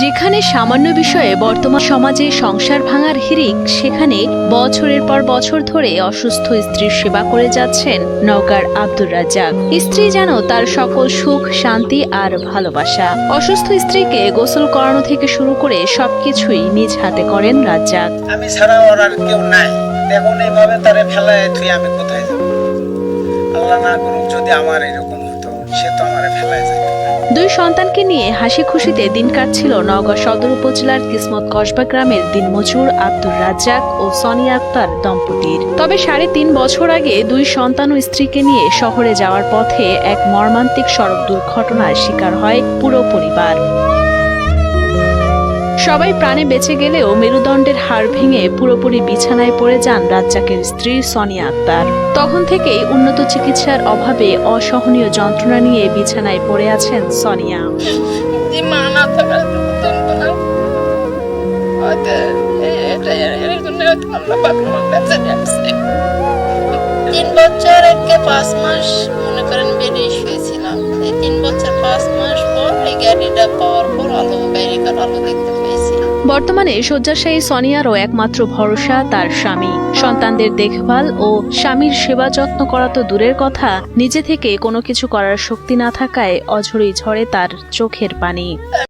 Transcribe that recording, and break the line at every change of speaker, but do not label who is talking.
যেখানে সামান্য বিষয়ে বর্তমান সমাজে সংসার ভাঙার হিরিক, সেখানে বছরের পর বছর ধরে অসুস্থ স্ত্রীর সেবা করে যাচ্ছেন নওগাঁর আব্দুর রাজ্জাক। স্ত্রী যেন তার সকল সুখ, শান্তি আর ভালোবাসা। অসুস্থ স্ত্রীকে গোসল করানো থেকে শুরু করে সবকিছুই নিজ হাতে করেন রাজ্জাক।
আমি ছাড়া ওর আর কেউ নাই। এইভাবে তারে ফেলায় তুই, আমি কোথায় যাব? আল্লাহ না করুক যদি আমার এরকম
দুই সন্তানকে নিয়ে হাসি খুশিতে দিন কাটছিল নওগাঁ সদর উপজেলার কিসমত কসবা গ্রামের দিনমজুর আব্দুর রাজ্জাক ও সনি আক্তার দম্পতির। তবে সাড়ে তিন বছর আগে দুই সন্তান ও স্ত্রীকে নিয়ে শহরে যাওয়ার পথে এক মর্মান্তিক সড়ক দুর্ঘটনার শিকার হয় পুরো পরিবার। সবাই প্রাণে বেঁচে গেলেও মেরুদণ্ডের হাড় ভেঙে পুরোপুরি বিছানায় পড়ে যান রাজ্জাকের স্ত্রী সনিয়া আক্তার। তখন থেকেই উন্নত চিকিৎসার অভাবে অসহনীয় যন্ত্রণা নিয়ে বিছানায় পড়ে আছেন সনিয়া।
তিন বছর একে পাঁচ মাস মনে করেন শুয়েছিলাম। তিন বছর পাঁচ মাস পর এই গাড়িটা পাওয়ার পর আলো আলো দেখতে
বর্তমানে শয্যাশায়ী সনিয়ারও একমাত্র ভরসা তার স্বামী। সন্তানদের দেখভাল ও স্বামীর সেবা যত্ন করা তো দূরের কথা, নিজে থেকে কোনো কিছু করার শক্তি না থাকায় অঝরেই ঝরে তার চোখের পানি।